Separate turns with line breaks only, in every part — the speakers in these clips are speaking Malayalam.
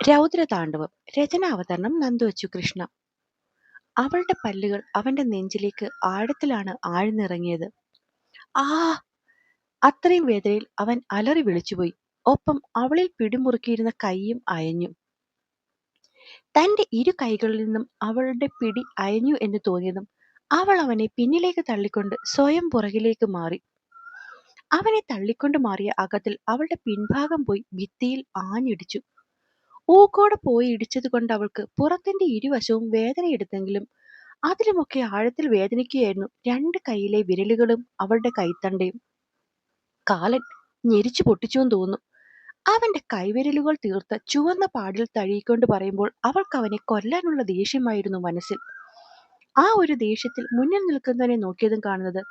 രൗദ്രതാണ്ഡവം രചനാവതരണം നന്ദുവച്ചു കൃഷ്ണ. അവളുടെ പല്ലുകൾ അവന്റെ നെഞ്ചിലേക്ക് ആഴത്തിലാണ് ആഴ്ന്നിറങ്ങിയത്. ആ അത്രയും വേദനയിൽ അവൻ അലറി വിളിച്ചുപോയി. ഒപ്പം അവളിൽ പിടിമുറുക്കിയിരുന്ന കൈയും അയഞ്ഞു. തന്റെ ഇരു കൈകളിൽ നിന്നും അവളുടെ പിടി അയഞ്ഞു എന്ന് തോന്നിയതും അവൾ അവനെ പിന്നിലേക്ക് തള്ളിക്കൊണ്ട് സ്വയം പുറകിലേക്ക് മാറി. അവനെ തള്ളിക്കൊണ്ട് മാറിയ അകത്തിൽ അവളുടെ പിൻഭാഗം പോയി ഭിത്തിയിൽ ആഞ്ഞിടിച്ചു. ഊക്കോടെ പോയി ഇടിച്ചത് കൊണ്ട് അവൾക്ക് പുറത്തിന്റെ ഇരുവശവും വേദനയെടുത്തെങ്കിലും അതിലുമൊക്കെ ആഴത്തിൽ വേദനിക്കുകയായിരുന്നു. രണ്ട് കൈയിലെ വിരലുകളും അവളുടെ കൈത്തണ്ടയും. കാലൻ ഞെരിച്ചു പൊട്ടിച്ചുവെന്ന് തോന്നുന്നു. അവന്റെ കൈവിരലുകൾ തീർത്ത ചുവന്ന പാടിൽ തഴുകിക്കൊണ്ട് പറയുമ്പോൾ അവൾക്ക് അവനെ കൊല്ലാനുള്ള ദേഷ്യമായിരുന്നു മനസ്സിൽ. ആ ഒരു ദേഷ്യത്തിൽ മുന്നിൽ നിൽക്കുന്നവനെ നോക്കിയതും കാണുന്നത്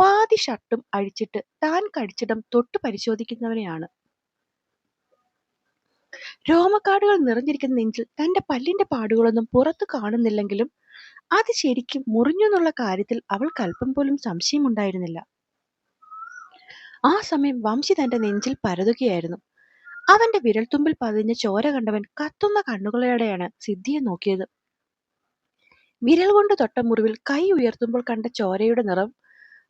പാതി ഷർട്ടും അഴിച്ചിട്ട് താൻ കടിച്ചിടം തൊട്ട് പരിശോധിക്കുന്നവനെയാണ്. രോമക്കാടുകൾ നിറഞ്ഞിരിക്കുന്ന നെഞ്ചിൽ തന്റെ പല്ലിന്റെ പാടുകളൊന്നും പുറത്തു കാണുന്നില്ലെങ്കിലും അത് ശരിക്കും മുറിഞ്ഞു എന്നുള്ള കാര്യത്തിൽ അവൾക്ക് അല്പം പോലും സംശയമുണ്ടായിരുന്നില്ല. ആ സമയം വംശി തന്റെ നെഞ്ചിൽ പരതുകയായിരുന്നു. അവന്റെ വിരൽത്തുമ്പിൽ പതിഞ്ഞ ചോര കണ്ടവൻ കത്തുന്ന കണ്ണുകളോടെയാണ് സിദ്ധിയെ നോക്കിയത്. വിരൽ കൊണ്ട് തൊട്ട മുറിവിൽ കൈ ഉയർത്തുമ്പോൾ കണ്ട ചോരയുടെ നിറം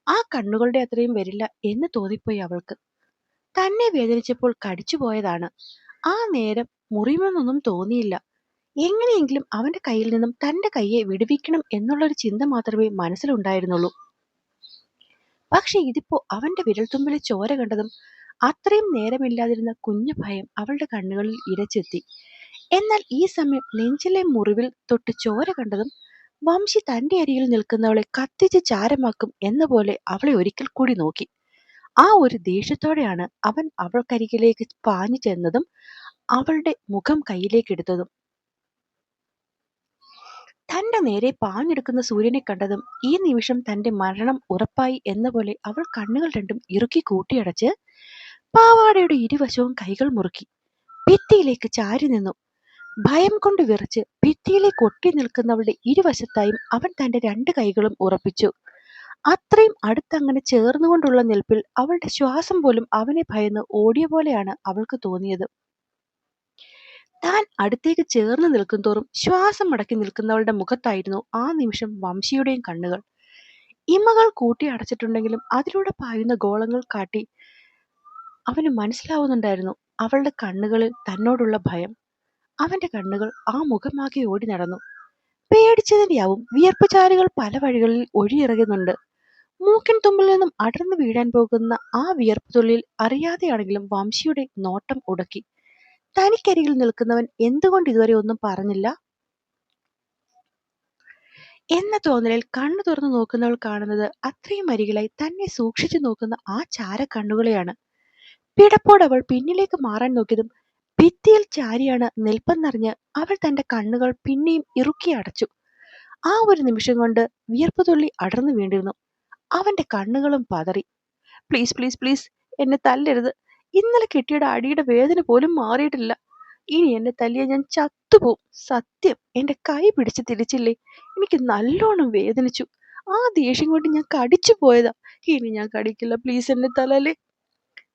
ആ കണ്ണുകളുടെ അത്രയും വരില്ല എന്ന് തോന്നിപ്പോയി അവൾക്ക്. തന്നെ വേദനിച്ചപ്പോൾ കടിച്ചു പോയതാണ് ആ നേരം മുറിയുമെന്നൊന്നും തോന്നിയില്ല. എങ്ങനെയെങ്കിലും അവന്റെ കയ്യിൽ നിന്നും തന്റെ കൈയെ വിടുവിക്കണം എന്നുള്ളൊരു ചിന്ത മാത്രമേ മനസ്സിലുണ്ടായിരുന്നുള്ളൂ. പക്ഷെ ഇതിപ്പോ അവന്റെ വിരൽത്തുമ്പിലെ ചോര കണ്ടതും അത്രയും നേരമില്ലാതിരുന്ന കുഞ്ഞു ഭയം അവളുടെ കണ്ണുകളിൽ ഇരച്ചെത്തി. എന്നാൽ ഈ സമയം നെഞ്ചിലെ മുറിവിൽ തൊട്ട് ചോര കണ്ടതും വംശി തന്റെ അരികിൽ നിൽക്കുന്നവളെ കത്തിച്ച് ചാരമാക്കും എന്ന പോലെ അവളെ ഒരിക്കൽ കൂടി നോക്കി. ആ ഒരു ദേഷ്യത്തോടെയാണ് അവൻ അവൾക്കരികിലേക്ക് പാഞ്ഞു ചെന്നതും അവളുടെ മുഖം കയ്യിലേക്ക് എടുത്തതും. തന്റെ നേരെ പാഞ്ഞെടുക്കുന്ന സൂര്യനെ കണ്ടതും ഈ നിമിഷം തന്റെ മരണം ഉറപ്പായി എന്ന പോലെ അവൾ കണ്ണുകൾ രണ്ടും ഇറുക്കി കൂട്ടിയടച്ച് പാവാടയുടെ ഇരുവശവും കൈകൾ മുറുക്കി ഭിത്തിയിലേക്ക് ചാരി നിന്നു. ഭയം കൊണ്ട് വിറച്ച് ഭിത്തിയിലേക്ക് ഒട്ടി നിൽക്കുന്നവളുടെ ഇരുവശത്തായും അവൻ തന്റെ രണ്ട് കൈകളും ഉറപ്പിച്ചു. അത്രയും അടുത്തങ്ങനെ ചേർന്നുകൊണ്ടുള്ള നിൽപ്പിൽ അവളുടെ ശ്വാസം പോലും അവനെ ഭയന്ന് ഓടിയ പോലെയാണ് അവൾക്ക് തോന്നിയത്. താൻ അടുത്തേക്ക് ചേർന്ന് നിൽക്കും തോറും ശ്വാസം അടക്കി നിൽക്കുന്നവളുടെ മുഖത്തായിരുന്നു ആ നിമിഷം വംശിയുടെയും കണ്ണുകൾ. ഇമകൾ കൂട്ടി അടച്ചിട്ടുണ്ടെങ്കിലും അതിലൂടെ പായുന്ന ഗോളങ്ങൾ കാട്ടി അവന് മനസ്സിലാവുന്നുണ്ടായിരുന്നു അവളുടെ കണ്ണുകളിൽ തന്നോടുള്ള ഭയം. അവന്റെ കണ്ണുകൾ ആ മുഖമാകെ ഓടി നടന്നു. പേടിച്ചതിന്റെയാവും വിയർപ്പ് ചാലുകൾ പല വഴികളിൽ ഒഴിയിറങ്ങുന്നുണ്ട്. മൂക്കിൻ തുമ്പിൽ നിന്നും അടർന്നു വീഴാൻ പോകുന്ന ആ വിയർപ്പ് തുള്ളിയിൽ അറിയാതെയാണെങ്കിലും വംശിയുടെ നോട്ടം ഉടക്കി. തനിക്കരികിൽ നിൽക്കുന്നവൻ എന്തുകൊണ്ട് ഇതുവരെ ഒന്നും പറഞ്ഞില്ല? എന്ന തോന്നലിൽ കണ്ണു തുറന്നു നോക്കുന്നവൾ കാണുന്നത് അത്രയും അരികിലായി തന്നെ സൂക്ഷിച്ചു നോക്കുന്ന ആ ചാര കണ്ണുകളെയാണ് പിടപ്പോടവൾ പിന്നിലേക്ക് മാറാൻ നോക്കിയതും ഭിത്തിയിൽ ചാരിയാണ് നിൽപ്പെന്നറിഞ്ഞ് അവൾ തന്റെ കണ്ണുകൾ പിന്നെയും ഇറുക്കി അടച്ചു. ആ ഒരു നിമിഷം കൊണ്ട് വിയർപ്പ് തുള്ളി അടർന്നു വീണ്ടിരുന്നു അവന്റെ കണ്ണുകളും പതറി. പ്ലീസ് പ്ലീസ് പ്ലീസ് എന്നെ തല്ലരുത്. ഇന്നലെ കിട്ടിയുടെ അടിയുടെ വേദന പോലും മാറിയിട്ടില്ല. ഇനി എന്നെ തല്ലിയ ഞാൻ ചത്തുപോകും സത്യം എന്റെ കൈ പിടിച്ച് തിരിച്ചില്ലേ? എനിക്ക് നല്ലോണം വേദനിച്ചു. ആ ദേഷ്യം കൊണ്ട് ഞാൻ കടിച്ചു പോയതാ. ഇനി ഞാൻ കടിക്കില്ല. പ്ലീസ് എന്നെ തലല്ലേ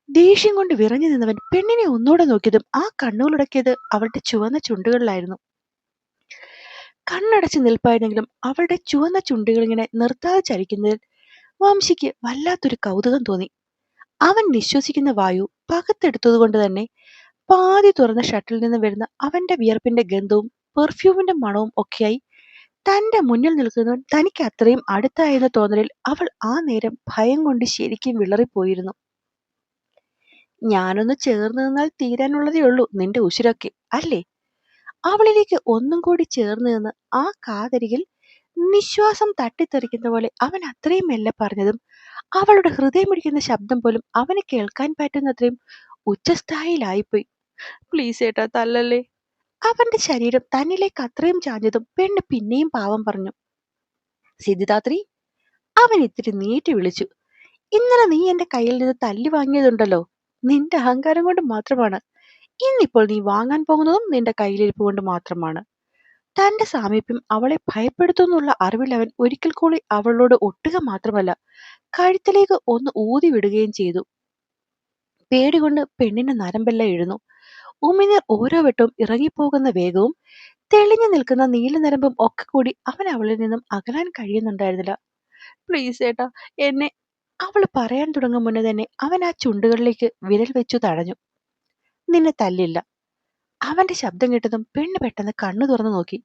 ദേഷ്യം കൊണ്ട് വിറഞ്ഞു നിന്നവൻ പെണ്ണിനെ ഒന്നുകൂടെ നോക്കിയതും ആ കണ്ണുകളുടക്കിയത് അവളുടെ ചുവന്ന ചുണ്ടുകളിലായിരുന്നു. കണ്ണടച്ച് നിൽപ്പായിരുന്നെങ്കിലും അവളുടെ ചുവന്ന ചുണ്ടുകൾ ഇങ്ങനെ നിർത്താതെ ചലിക്കുന്നതിൽ വംശിക്ക് വല്ലാത്തൊരു കൗതുകം തോന്നി. അവൻ നിശ്വസിക്കുന്ന വായു പകത്തെടുത്തതുകൊണ്ട് തന്നെ പാതി തുറന്ന ഷട്ടിൽ നിന്ന് വരുന്ന അവന്റെ വിയർപ്പിന്റെ ഗന്ധവും പെർഫ്യൂമിന്റെ മണവും ഒക്കെയായി തന്റെ മുന്നിൽ നിൽക്കുന്നവൻ തനിക്ക് അത്രയും അടുത്തായെന്ന തോന്നലിൽ അവൾ ആ നേരം ഭയം കൊണ്ട് ശരിക്കും വിളറിപ്പോയിരുന്നു. ഞാനൊന്ന് ചേർന്ന് നിന്നാൽ തീരാനുള്ളതേ ഉള്ളൂ നിന്റെ ഉശിരൊക്കെ അല്ലേ? അവളിലേക്ക് ഒന്നും കൂടി ചേർന്ന് നിന്ന് ആ കാതരികിൽ നിശ്വാസം തട്ടിത്തെറിക്കുന്ന പോലെ അവൻ അത്രയും മെല്ലെ പറഞ്ഞതും അവളുടെ ഹൃദയമിടിക്കുന്ന ശബ്ദം പോലും അവന് കേൾക്കാൻ പറ്റുന്നത്രയും ഉച്ചസ്ഥായിലായിപ്പോയി. പ്ലീസ് ഏട്ടാ തല്ലല്ലേ? അവന്റെ ശരീരം തന്നിലേക്ക് അത്രയും ചാഞ്ഞതും പെണ്ണ് പിന്നെയും പാവം പറഞ്ഞു. സിദ്ധിദാത്രി അവൻ ഇത്തിരി നീട്ടി വിളിച്ചു. ഇന്നലെ നീ എന്റെ കയ്യിൽ നിന്ന് തല്ലി വാങ്ങിയതുണ്ടല്ലോ. നിന്റെ അഹങ്കാരം കൊണ്ട് മാത്രമാണ്. ഇന്നിപ്പോൾ നീ വാങ്ങാൻ പോകുന്നതും നിന്റെ കയ്യിലിരിപ്പ് കൊണ്ട് മാത്രമാണ്. തന്റെ സാമീപ്യം അവളെ ഭയപ്പെടുത്തുന്നുള്ള അറിവിൽ അവൻ ഒരിക്കൽ കൂടി അവളോട് ഒട്ടുക മാത്രമല്ല കഴുത്തിലേക്ക് ഒന്ന് ഊതി വിടുകയും ചെയ്തു. പേടികൊണ്ട് പെണ്ണിന്റെ നരമ്പെല്ലാം എഴുന്നു. ഉമിനീർ ഓരോ വട്ടവും ഇറങ്ങിപ്പോകുന്ന വേഗവും തെളിഞ്ഞു നിൽക്കുന്ന നീലനരമ്പും ഒക്കെ കൂടി അവൻ അവളിൽ നിന്നും അകലാൻ കഴിയുന്നുണ്ടായിരുന്നില്ല. പ്ലീസ് ഏട്ടാ എന്നെ അവൾ പറയാൻ തുടങ്ങും മുന്നേ തന്നെ അവൻ ആ ചുണ്ടുകളിലേക്ക് വിരൽ വെച്ചു തടഞ്ഞു. നിന്നെ തല്ലില്ല അവന്റെ ശബ്ദം കേട്ടതും പെണ്ണ് പെട്ടെന്ന് കണ്ണു തുറന്നു നോക്കി.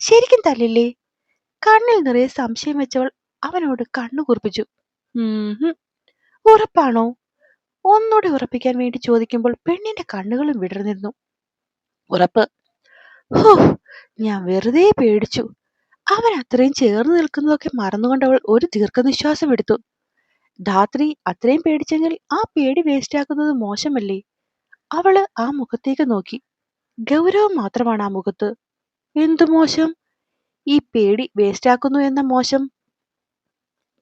ശരിക്കും തല്ലില്ലേ? കണ്ണിൽ നിറയെ സംശയം വെച്ചവൾ അവനോട് കണ്ണു കുറിപ്പിച്ചു. "ഉം ഉറപ്പാണോ? ഒന്നുകൂടി ഉറപ്പിക്കാൻ വേണ്ടി ചോദിക്കുമ്പോൾ പെണ്ണിന്റെ കണ്ണുകളും വിടർന്നിരുന്നു. ഉറപ്പ്. ഹോ ഞാൻ വെറുതെ പേടിച്ചു. അവൻ അത്രയും ചേർന്ന് നിൽക്കുന്നതൊക്കെ മറന്നുകൊണ്ട് അവൾ ഒരു ദീർഘനിശ്വാസം എടുത്തു. ധാത്രി അത്രയും പേടിച്ചെങ്കിൽ ആ പേടി വേസ്റ്റാക്കുന്നത് മോശമല്ലേ? അവൾ ആ മുഖത്തേക്ക് നോക്കി. ഗൗരവം മാത്രമാണ് ആ മുഖത്ത്. എന്തു മോശം? ഈ പേടി വേസ്റ്റാക്കുന്നു എന്ന മോശം.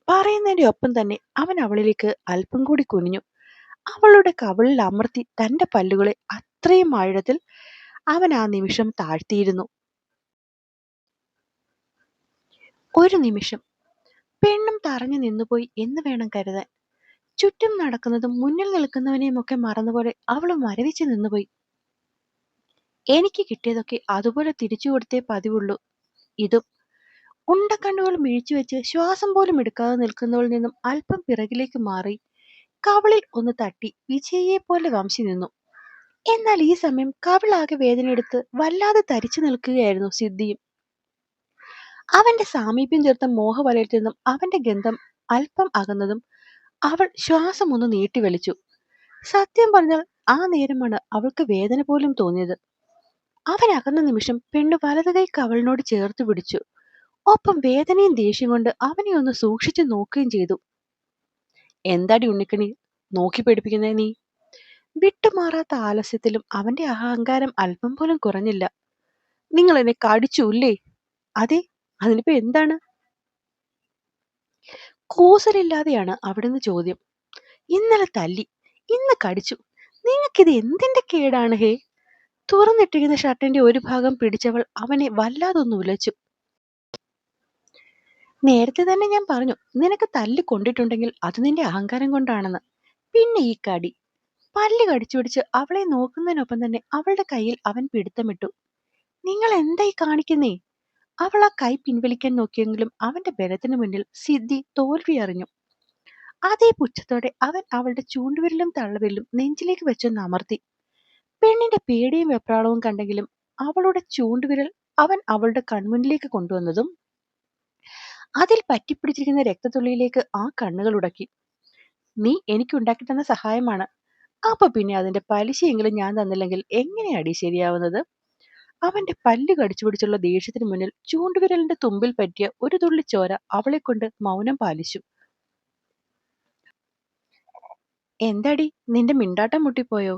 പറയുന്നതിന്റെ ഒപ്പം തന്നെ അവൻ അവളിലേക്ക് അല്പം കൂടി കുനിഞ്ഞു. അവളുടെ കവളിൽ അമർത്തി തന്റെ പല്ലുകളെ അത്രയും ആഴത്തിൽ അവൻ ആ നിമിഷം താഴ്ത്തിയിരുന്നു. ഒരു നിമിഷം. പെണ്ണും തറഞ്ഞു നിന്നുപോയി എന്ന് വേണം കരുതാൻ. ചുറ്റും നടക്കുന്നതും മുന്നിൽ നിൽക്കുന്നവനെയും ഒക്കെ മറന്നുപോലെ അവൾ മരവിച്ച് നിന്നുപോയി. എനിക്ക് കിട്ടിയതൊക്കെ അതുപോലെ തിരിച്ചു കൊടുത്തേ പതിവുള്ളൂ. ഇതും ഉണ്ടക്കണ്ണുകൾ മിഴിച്ചു വെച്ച് ശ്വാസം പോലും എടുക്കാതെ നിൽക്കുന്നവളിൽ നിന്നും അല്പം പിറകിലേക്ക് മാറി കവളിൽ ഒന്ന് തട്ടി വിജയിയെ പോലെ വംശി നിന്നു. എന്നാൽ ഈ സമയം കവിളാകെ വേദനയെടുത്ത് വല്ലാതെ തരിച്ചു നിൽക്കുകയായിരുന്നു സിദ്ധിയും. അവന്റെ സാമീപ്യം ചേർത്ത മോഹവലയത്തിൽ നിന്നും അവന്റെ ഗന്ധം അല്പം അകന്നതും അവൾ ശ്വാസം ഒന്ന് നീട്ടി വലിച്ചു. സത്യം പറഞ്ഞാൽ ആ നേരമാണ് അവൾക്ക് വേദന പോലും തോന്നിയത്. അവൻ അകന്ന നിമിഷം പെണ്ണ് വലതു കൈ കവളിനോട് ചേർത്ത് പിടിച്ചു. ഒപ്പം വേദനയും ദേഷ്യം കൊണ്ട് അവനെ ഒന്ന് സൂക്ഷിച്ചു നോക്കുകയും ചെയ്തു. എന്താടി ഉണ്ണിക്കണി? നോക്കി പേടിപ്പിക്കുന്നേ നീ? വിട്ടുമാറാത്ത ആലസ്യത്തിലും അവന്റെ അഹങ്കാരം അല്പം പോലും കുറഞ്ഞില്ല. നിങ്ങൾ എന്നെ കടിച്ചു അല്ലേ? അതെ അതിനിപ്പോ എന്താണ്? കൂസലില്ലാതെയാണ് അവിടുന്ന് ചോദ്യം. ഇന്നലെ തല്ലി ഇന്ന് കടിച്ചു. നിങ്ങൾക്കിത് എന്തിന്റെ കേടാണ് ഹേ? തുറന്നിട്ടിരിക്കുന്ന ഷർട്ടിന്റെ ഒരു ഭാഗം പിടിച്ചവൾ അവനെ വല്ലാതൊന്ന് ഉലച്ചു. നേരത്തെ തന്നെ ഞാൻ പറഞ്ഞു നിനക്ക് തല്ലി കൊണ്ടിട്ടുണ്ടെങ്കിൽ അത് നിന്റെ അഹങ്കാരം കൊണ്ടാണെന്ന്. പിന്നെ ഈ കടി. പല്ല് കടിച്ചു പിടിച്ച് അവളെ നോക്കുന്നതിനൊപ്പം തന്നെ അവളുടെ കയ്യിൽ അവൻ പിടുത്തമിട്ടു. നിങ്ങൾ എന്തായി കാണിക്കുന്നേ? അവൾ ആ കൈ പിൻവലിക്കാൻ നോക്കിയെങ്കിലും അവന്റെ ബലത്തിന് മുന്നിൽ സിദ്ധി തോൽവി അറിഞ്ഞു അതേ പുച്ഛത്തോടെ അവൻ അവളുടെ ചൂണ്ടുവിരലും തള്ളവിരലും നെഞ്ചിലേക്ക് വെച്ചൊന്ന് അമർത്തി. പെണ്ണിന്റെ പേടിയും വെപ്രാളവും കണ്ടെങ്കിലും അവളുടെ ചൂണ്ടുവിരൽ അവൻ അവളുടെ കൺമുന്നിലേക്ക് കൊണ്ടുവന്നതും അതിൽ പറ്റിപ്പിടിച്ചിരിക്കുന്ന രക്തത്തുള്ളിയിലേക്ക് ആ കണ്ണുകൾ ഉടക്കി. നീ എനിക്ക് ഉണ്ടാക്കി തന്ന സഹായമാണ്. അപ്പൊ പിന്നെ അതിന്റെ പലിശയെങ്കിലും ഞാൻ തന്നില്ലെങ്കിൽ എങ്ങനെയാടി ശരിയാവുന്നത്? അവന്റെ പല്ല് കടിച്ചു പിടിച്ചുള്ള ദേഷ്യത്തിന് മുന്നിൽ ചൂണ്ടുവിരലിന്റെ തുമ്പിൽ പറ്റിയ ഒരു തുള്ളി ചോര അവളെ കൊണ്ട് മൗനം പാലിച്ചു. എന്താടി നിന്റെ മിണ്ടാട്ടം മുട്ടിപ്പോയോ?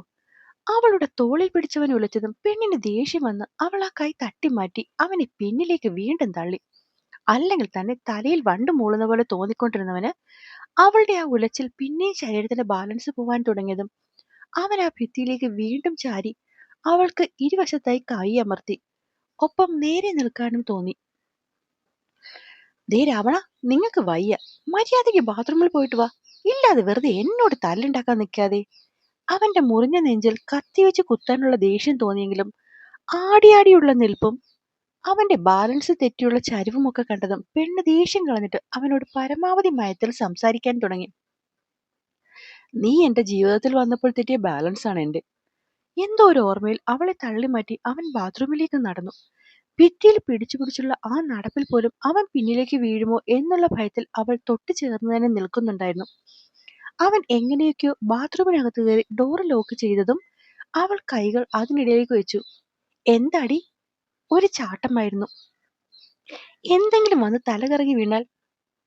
അവളുടെ തോളിൽ പിടിച്ചവൻ ഉലച്ചതും പെണ്ണിന് ദേഷ്യം വന്ന് അവൾ ആ കൈ തട്ടി മാറ്റി അവനെ പിന്നിലേക്ക് വീണ്ടും തള്ളി. അല്ലെങ്കിൽ തന്നെ തലയിൽ വണ്ടു മൂളുന്ന പോലെ തോന്നിക്കൊണ്ടിരുന്നവന് അവളുടെ ആ ഉലച്ചിൽ പിന്നെയും ശരീരത്തിന്റെ ബാലൻസ് പോവാൻ തുടങ്ങിയതും അവൻ ആ ഭിത്തിയിലേക്ക് വീണ്ടും ചാരി അവൾക്ക് ഇരുവശത്തായി കൈ അമർത്തി. ഒപ്പം നേരെ നിൽക്കാനും തോന്നി. ദേ രാവണ നിങ്ങൾക്ക് വയ്യ. മര്യാദയ്ക്ക് ബാത്റൂമിൽ പോയിട്ട് വാ. ഇല്ലാതെ വെറുതെ എന്നോട് തല്ലുണ്ടാക്കാൻ നിൽക്കാതെ. അവന്റെ മുറിഞ്ഞ നെഞ്ചിൽ കത്തിവെച്ച് കുത്താനുള്ള ദേഷ്യം തോന്നിയെങ്കിലും ആടിയാടിയുള്ള നിൽപ്പും അവന്റെ ബാലൻസ് തെറ്റിയുള്ള ചരിവുമൊക്കെ കണ്ടതും പെണ്ണ് ദേഷ്യം കളഞ്ഞിട്ട് അവനോട് പരമാവധി മയത്തിൽ സംസാരിക്കാൻ തുടങ്ങി. നീ എന്റെ ജീവിതത്തിൽ വന്നപ്പോൾ തെറ്റിയ ബാലൻസ് ആണ് എന്റെ. എന്തോ ഒരു ഓർമ്മയിൽ അവളെ തള്ളി മാറ്റി അവൻ ബാത്റൂമിലേക്ക് നടന്നു. ഭിത്തിയിൽ പിടിച്ചു പിടിച്ചുള്ള ആ നടപ്പിൽ പോലും അവൻ പിന്നിലേക്ക് വീഴുമോ എന്നുള്ള ഭയത്തിൽ അവൾ തൊട്ടു ചേർന്ന് തന്നെ നിൽക്കുന്നുണ്ടായിരുന്നു. അവൻ എങ്ങനെയൊക്കെയോ ബാത്റൂമിനകത്ത് കയറി ഡോർ ലോക്ക് ചെയ്തതും അവൾ കൈകൾ അതിനിടയിലേക്ക് വെച്ചു. എന്താടി? ഒരു ചാട്ടമായിരുന്നു. എന്തെങ്കിലും വന്ന് തലകറങ്ങി വീണാൽ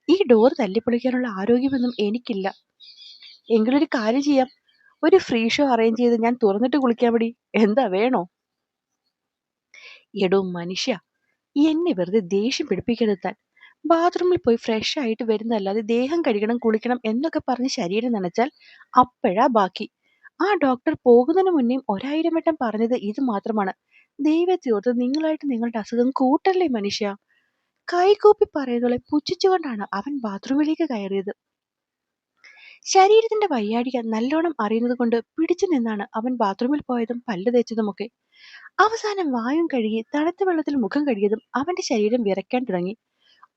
ഈ ഡോർ തല്ലിപ്പൊളിക്കാനുള്ള ആരോഗ്യമൊന്നും എനിക്കില്ല. എങ്കിലൊരു കാര്യം ചെയ്യാം. ഒരു ഫ്രീ ഷോ അറേഞ്ച് ചെയ്ത് ഞാൻ തുറന്നിട്ട് കുളിക്കാൻ പടി എന്താ വേണോ? എടോ മനുഷ്യ എന്നെ വെറുതെ ദേഷ്യം പിടിപ്പിക്കരുത് താൻ. ബാത്റൂമിൽ പോയി ഫ്രഷ് ആയിട്ട് വരുന്നതല്ലാതെ ദേഹം കഴുകണം കുളിക്കണം എന്നൊക്കെ പറഞ്ഞ് ശരീരം നനച്ചാൽ അപ്പോഴാ ബാക്കി. ആ ഡോക്ടർ പോകുന്നതിന് മുന്നേയും ഒരായിരം വട്ടം പറഞ്ഞത് ഇത് മാത്രമാണ്. ദൈവത്തിയോർത്ത് നിങ്ങളായിട്ട് നിങ്ങളുടെ അസുഖം കൂട്ടല്ലേ മനുഷ്യ? കൈകൂപ്പി പറയുന്നതോളെ പുച്ഛിച്ചുകൊണ്ടാണ് അവൻ ബാത്റൂമിലേക്ക് കയറിയത്. ശരീരത്തിന്റെ വയ്യാഴിക നല്ലോണം അറിയുന്നത് കൊണ്ട് പിടിച്ചു നിന്നാണ് അവൻ ബാത്റൂമിൽ പോയതും പല്ല് തേച്ചതുമൊക്കെ. അവസാനം വായും കഴുകി തണുത്ത വെള്ളത്തിൽ മുഖം കഴുകിയതും അവന്റെ ശരീരം വിറയ്ക്കാൻ തുടങ്ങി.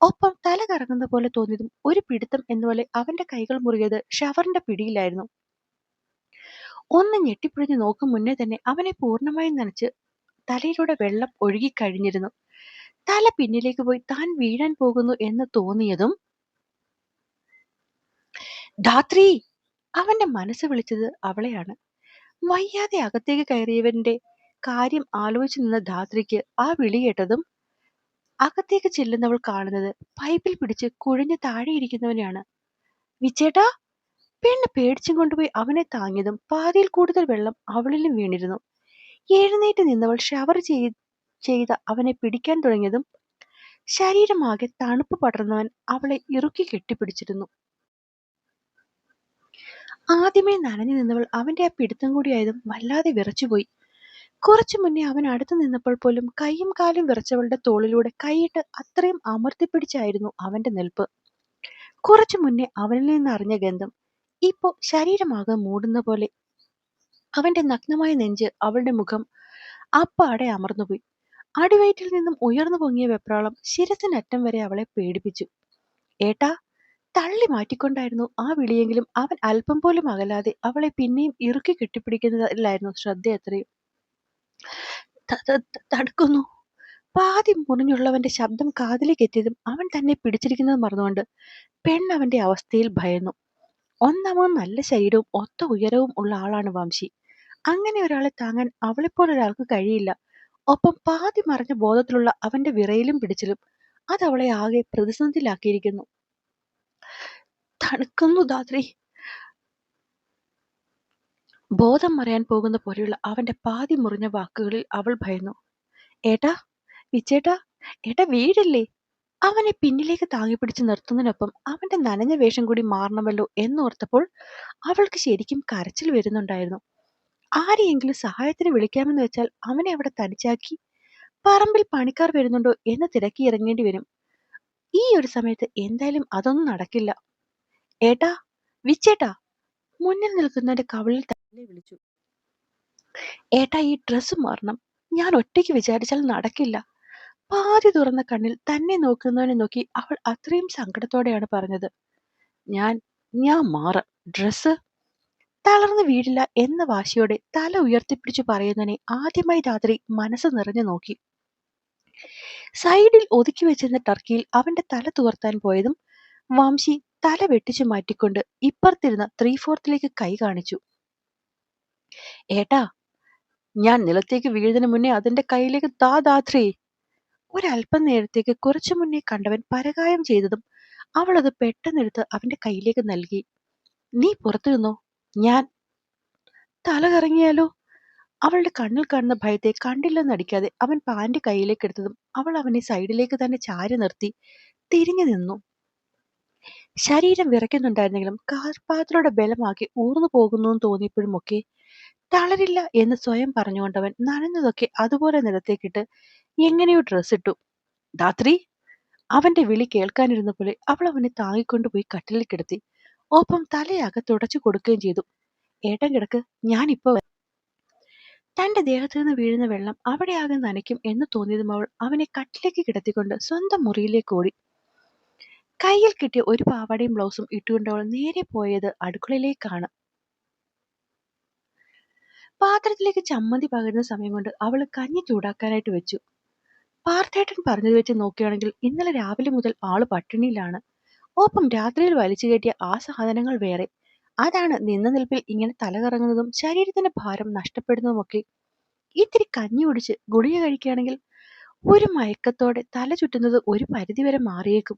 ഒപ്പം തല കറങ്ങുന്ന പോലെ തോന്നിയതും ഒരു പിടുത്തം എന്നപോലെ അവന്റെ കൈകൾ മുറിയത് ഷവറിന്റെ പിടിയിലായിരുന്നു. ഒന്ന് ഞെട്ടിപ്പിടിഞ്ഞ് നോക്കും മുന്നേ തന്നെ അവനെ പൂർണമായും നനച്ച് തലയിലൂടെ വെള്ളം ഒഴുകിക്കഴിഞ്ഞിരുന്നു തല പിന്നിലേക്ക് പോയി താൻ വീഴാൻ പോകുന്നു എന്ന് തോന്നിയതും ധാത്രി! അവന്റെ മനസ്സ് വിളിച്ചത് അവളെയാണ്. വയ്യാതെ അകത്തേക്ക് കയറിയവന്റെ കാര്യം ആലോചിച്ചു നിന്ന ധാത്രിക്ക് ആ വിളി കേട്ടതും അകത്തേക്ക് ചെല്ലുന്നവൾ കാണുന്നത് പൈപ്പിൽ പിടിച്ച് കുഴഞ്ഞു താഴെയിരിക്കുന്നവനെയാണ് വിച്ചേട്ടാ പെണ്ണ് പേടിച്ചും കൊണ്ടുപോയി അവനെ താങ്ങിയതും പാതിയിൽ കൂടുതൽ വെള്ളം അവളിലും വീണിരുന്നു. എഴുന്നേറ്റ് നിന്നവൾ ഷവർ ചെയ് ചെയ്ത അവനെ പിടിക്കാൻ തുടങ്ങിയതും ശരീരമാകെ തണുപ്പ് പടർന്നവൻ അവളെ ഇറുക്കി കെട്ടിപ്പിടിച്ചിരുന്നു. ആദ്യമേ നനഞ്ഞു നിന്നവൾ അവന്റെ ആ പിടുത്തം കൂടിയായതും വല്ലാതെ വിറച്ചുപോയി. കുറച്ചു മുന്നേ അവൻ അടുത്ത് നിന്നപ്പോൾ പോലും കൈയും കാലും വിറച്ചവളുടെ തോളിലൂടെ കൈയിട്ട് അത്രയും അമർത്തിപ്പിടിച്ചായിരുന്നു അവന്റെ നിൽപ്പ്. കുറച്ചു മുന്നേ അവനിൽ നിന്ന് അറിഞ്ഞ ഗന്ധം ഇപ്പോ ശരീരമാകെ മൂടുന്ന പോലെ അവന്റെ നഗ്നമായ നെഞ്ച് അവളുടെ മുഖം അപ്പാടെ അമർന്നുപോയി. അടിവയറ്റിൽ നിന്നും ഉയർന്നു പൊങ്ങിയ വെപ്രാളം ശിരസിനറ്റം വരെ അവളെ പേടിപ്പിച്ചു. ഏട്ടാ തള്ളി മാറ്റിക്കൊണ്ടായിരുന്നു ആ വിളിയെങ്കിലും അവൻ അല്പം പോലും അകലാതെ അവളെ പിന്നെയും ഇറുക്കി കെട്ടിപ്പിടിക്കുന്നതിലായിരുന്നു ശ്രദ്ധ അത്രയും തടുക്കുന്നു. പാതി മുറിഞ്ഞുള്ളവന്റെ ശബ്ദം കാതിലേക്ക് എത്തിയതും അവൻ തന്നെ പിടിച്ചിരിക്കുന്നത് മറന്നുകൊണ്ട് പെണ്ണ് അവന്റെ അവസ്ഥയിൽ ഭയന്നു. ഒന്നാമത് നല്ല ശരീരവും ഒത്ത ഉയരവും ഉള്ള ആളാണ് വംശി. അങ്ങനെ ഒരാളെ താങ്ങാൻ അവളെപ്പോലൊരാൾക്ക് കഴിയില്ല. ഒപ്പം പാതി മറഞ്ഞ ബോധത്തിലുള്ള അവന്റെ വിറയിലും പിടിച്ചിലും അത് അവളെ ആകെ പ്രതിസന്ധിയിലാക്കിയിരിക്കുന്നു. തണുക്കുന്നു ധാത്രി ബോധം മറയാൻ പോകുന്ന പോലെയുള്ള അവന്റെ പാതി മുറിഞ്ഞ വാക്കുകളിൽ അവൾ ഭയന്നു. ഏട്ടാ വിച്ചേട്ടാ ഏട്ടാ വീടില്ലേ? അവനെ പിന്നിലേക്ക് താങ്ങി താങ്ങിപ്പിടിച്ച് നിർത്തുന്നതിനൊപ്പം അവന്റെ നനഞ്ഞ വേഷം കൂടി മാറണമല്ലോ എന്നോർത്തപ്പോൾ അവൾക്ക് ശരിക്കും കരച്ചിൽ വരുന്നുണ്ടായിരുന്നു. ആരെയെങ്കിലും സഹായത്തിന് വിളിക്കാമെന്ന് വെച്ചാൽ അവനെ അവിടെ തനിച്ചാക്കി പറമ്പിൽ പണിക്കാർ വരുന്നുണ്ടോ എന്ന് തിരക്കി ഇറങ്ങേണ്ടി വരും. ഈ ഒരു സമയത്ത് എന്തായാലും അതൊന്നും നടക്കില്ല. ഏട്ടാ വിച്ചേട്ടാ മുന്നിൽ നിൽക്കുന്നവന്റെ കവിളിൽ തന്നെ വിളിച്ചു. ഏട്ടാ ഈ ഡ്രസ്സ് മാറണം. ഞാൻ ഒറ്റയ്ക്ക് വിചാരിച്ചാൽ നടക്കില്ല. പാതി തുറന്ന കണ്ണിൽ തന്നെ നോക്കുന്നവനെ നോക്കി അവൾ അത്രയും സങ്കടത്തോടെയാണ് പറഞ്ഞത്. ഞാൻ ഞാൻ മാറ. ഡ്രസ്സ്? തളർന്നു വീഴില്ല എന്ന വാശിയോടെ തല ഉയർത്തിപ്പിടിച്ചു പറയുന്നതിനെ ആദ്യമായി രാത്രി മനസ്സ് നിറഞ്ഞു നോക്കി. സൈഡിൽ ഒതുക്കി വെച്ചിരുന്ന ടർക്കിയിൽ അവന്റെ തല തുവർത്താൻ പോയതും വംശി തല വെട്ടിച്ചു മാറ്റിക്കൊണ്ട് ഇപ്പുറത്തിരുന്ന ത്രീ ഫോർത്തിലേക്ക് കൈ കാണിച്ചു. ഏട്ടാ ഞാൻ നിലത്തേക്ക് വീഴുന്നതിന് മുന്നേ അതിന്റെ കയ്യിലേക്ക് താ ദാത്രി ഒരല്പം നേരത്തേക്ക് കുറച്ചു മുന്നേ കണ്ടവൻ പരകായം ചെയ്തതും അവൾ അത് പെട്ടെന്നെടുത്ത് അവന്റെ കയ്യിലേക്ക് നൽകി. നീ പുറത്തു നിന്നോ ഞാൻ തല കറങ്ങിയാലോ? അവളുടെ കണ്ണിൽ കാണുന്ന ഭയത്തെ കണ്ടില്ലെന്നടിക്കാതെ അവൻ പാന്റ് കയ്യിലേക്ക് എടുത്തതും അവൾ അവനെ സൈഡിലേക്ക് തന്നെ ചാരി നിർത്തി തിരിഞ്ഞു നിന്നു. ശരീരം വിറയ്ക്കുന്നുണ്ടായിരുന്നെങ്കിലും കാൽപാദങ്ങളുടെ ബലമാക്കി ഊർന്നു പോകുന്നു എന്ന് തോന്നിയപ്പോഴുമൊക്കെ തളരില്ല എന്ന് സ്വയം പറഞ്ഞുകൊണ്ടവൻ നനഞ്ഞതൊക്കെ അതുപോലെ നിലത്തേക്കിട്ട് എങ്ങനെയോ ഡ്രസ് ഇട്ടു. ധാത്രി അവന്റെ വിളി കേൾക്കാനിരുന്ന പോലെ അവൾ അവനെ താങ്ങിക്കൊണ്ടുപോയി കട്ടിലിൽ കിടത്തി ഒപ്പം തലയാകെ തുടച്ചു കൊടുക്കുകയും ചെയ്തു. ഏട്ടൻ കിടക്ക് ഞാനിപ്പോ തന്റെ ദേഹത്തു നിന്ന് വീഴുന്ന വെള്ളം അവിടെയാകെ നനയ്ക്കും എന്ന് തോന്നിയതും അവൾ അവനെ കട്ടിലേക്ക് കിടത്തിക്കൊണ്ട് സ്വന്തം മുറിയിലേക്ക് ഓടി. കയ്യിൽ കിട്ടിയ ഒരു പാവാടയും ബ്ലൗസും ഇട്ടുകൊണ്ടവൾ നേരെ പോയത് അടുക്കളയിലേക്കാണ്. പാത്രത്തിലേക്ക് ചമ്മന്തി പകരുന്ന സമയം കൊണ്ട് അവൾ കഞ്ഞി ചൂടാക്കാനായിട്ട് വെച്ചു. പാർത്ഥേട്ടൻ പറഞ്ഞത് വെച്ച് നോക്കുകയാണെങ്കിൽ ഇന്നലെ രാവിലെ മുതൽ ആൾ പട്ടിണിയിലാണ്. ഒപ്പം രാത്രിയിൽ വലിച്ചു കയറ്റിയ ആ സാധനങ്ങൾ വേറെ. അതാണ് നിന്ന നിൽപ്പിൽ ഇങ്ങനെ തലകറങ്ങുന്നതും ശരീരത്തിന്റെ ഭാരം നഷ്ടപ്പെടുന്നതുമൊക്കെ. ഇത്തിരി കഞ്ഞി കുടിച്ച് ഗുളിക കഴിക്കുകയാണെങ്കിൽ ഒരു മയക്കത്തോടെ തല ചുറ്റുന്നത് ഒരു പരിധിവരെ മാറിയേക്കും.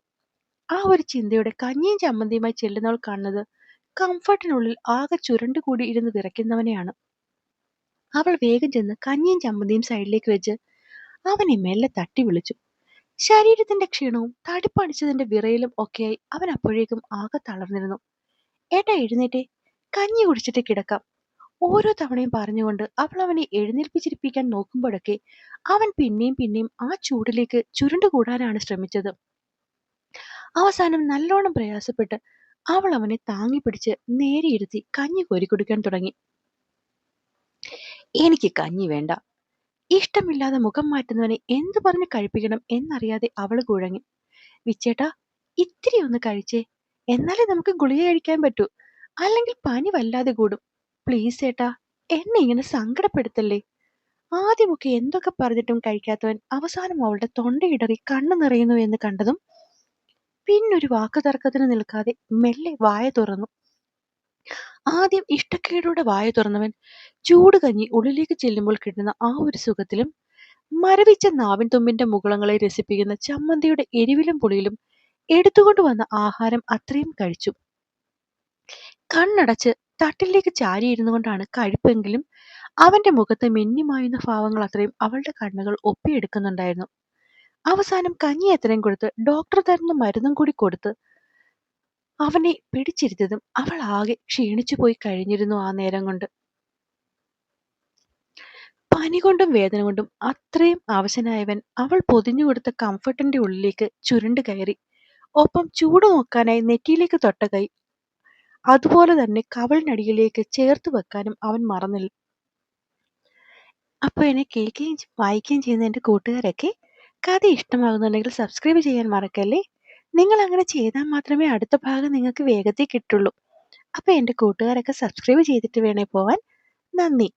ആ ഒരു ചിന്തയോടെ കഞ്ഞിയും ചമ്മന്തിയുമായി ചെല്ലുന്നവൾ കാണുന്നത് കംഫർട്ടിനുള്ളിൽ ആകെ ചുരുണ്ടുകൂടി ഇരുന്ന് വിറയ്ക്കുന്നവനെയാണ്. അവൾ വേഗം ചെന്ന് കഞ്ഞിയും ചമ്മന്തിയും സൈഡിലേക്ക് വെച്ച് അവനെ മെല്ലെ തട്ടി വിളിച്ചു. ശരീരത്തിന്റെ ക്ഷീണവും തടിപ്പടിച്ചതിന്റെ വിറയിലും ഒക്കെയായി അവൻ അപ്പോഴേക്കും ആകെ തളർന്നിരുന്നു. ഏട്ടാ എഴുന്നേറ്റേ കഞ്ഞി കുടിച്ചിട്ട് കിടക്കാം. ഓരോ തവണയും പറഞ്ഞുകൊണ്ട് അവൾ അവനെ എഴുന്നേൽപ്പിച്ചിരിപ്പിക്കാൻ നോക്കുമ്പോഴൊക്കെ അവൻ പിന്നെയും പിന്നെയും ആ ചൂടിലേക്ക് ചുരുണ്ടുകൂടാനാണ് ശ്രമിച്ചത്. അവസാനം നല്ലോണം പ്രയാസപ്പെട്ട് അവൾ അവനെ താങ്ങിപ്പിടിച്ച് നേരെ ഇരുത്തി കഞ്ഞി കോരിക്കുടിക്കാൻ തുടങ്ങി. എനിക്ക് കഞ്ഞി വേണ്ട. ഇഷ്ടമില്ലാതെ മുഖം മാറ്റുന്നവനെ എന്തു പറഞ്ഞ് കഴിപ്പിക്കണം എന്നറിയാതെ അവൾ കുഴങ്ങി. വിച്ചേട്ടാ ഇത്തിരി ഒന്ന് കഴിച്ചേ. എന്നാലേ നമുക്ക് ഗുളിക കഴിക്കാൻ പറ്റൂ. അല്ലെങ്കിൽ പനി വല്ലാതെ കൂടും. പ്ലീസ് ചേട്ടാ എന്നെ ഇങ്ങനെ സങ്കടപ്പെടുത്തല്ലേ? ആദ്യമൊക്കെ എന്തൊക്കെ പറഞ്ഞിട്ടും കഴിക്കാത്തവൻ അവസാനം അവളുടെ തൊണ്ടയിടറി കണ്ണു നിറയുന്നു എന്ന് കണ്ടതും പിന്നൊരു വാക്ക് തർക്കത്തിന് നിൽക്കാതെ മെല്ലെ വായ തുറന്നു. ആദ്യം ഇഷ്ടക്കേടോടെ വായ തുറന്നവൻ ചൂട് കഞ്ഞി ഉള്ളിലേക്ക് ചെല്ലുമ്പോൾ കിട്ടുന്ന ആ ഒരു സുഖത്തിലും മരവിച്ച നാവിൻ തുമ്പിന്റെ മുകളങ്ങളെ രസിപ്പിക്കുന്ന ചമ്മന്തിയുടെ എരിവിലും പുളിയിലും എടുത്തുകൊണ്ട് വന്ന ആഹാരം അത്രയും കഴിച്ചു. കണ്ണടച്ച് തട്ടിലേക്ക് ചാരിയിരുന്നു കൊണ്ടാണ് കഴിപ്പെങ്കിലും അവന്റെ മുഖത്ത് മിന്നിമായുന്ന ഭാവങ്ങൾ അത്രയും അവളുടെ കണ്ണുകൾ ഒപ്പിയെടുക്കുന്നുണ്ടായിരുന്നു. അവസാനം കഞ്ഞി എത്രയും കൊടുത്ത് ഡോക്ടർ തരുന്ന മരുന്നും കൂടി കൊടുത്ത് അവനെ പിടിച്ചിരുത്തതും അവൾ ആകെ ക്ഷീണിച്ചു പോയി കഴിഞ്ഞിരുന്നു ആ നേരം കൊണ്ട്. പനി കൊണ്ടും വേദന കൊണ്ടും അത്രയും അവശനായവൻ അവൾ പൊതിഞ്ഞു കൊടുത്ത കംഫർട്ടിന്റെ ഉള്ളിലേക്ക് ചുരുണ്ട് കയറി. ഒപ്പം ചൂട് നോക്കാനായി നെറ്റിയിലേക്ക് തൊട്ട കൈ അതുപോലെ തന്നെ കവളിനടിയിലേക്ക് ചേർത്ത് വെക്കാനും അവൻ മറന്നില്ല. അപ്പോൾ എന്നെ കേൾക്കുകയും വായിക്കുകയും ചെയ്യുന്ന എന്റെ കൂട്ടുകാരൊക്കെ കഥ ഇഷ്ടമാകുന്നുണ്ടെങ്കിൽ സബ്സ്ക്രൈബ് ചെയ്യാൻ മറക്കല്ലേ? നിങ്ങൾ അങ്ങനെ ചെയ്താൽ മാത്രമേ അടുത്ത ഭാഗം നിങ്ങൾക്ക് വേഗത്തിൽ കിട്ടുള്ളൂ. അപ്പോൾ എന്റെ കൂട്ടുകാരൊക്കെ സബ്സ്ക്രൈബ് ചെയ്തിട്ട് വേണേ പോവാൻ നന്ദി.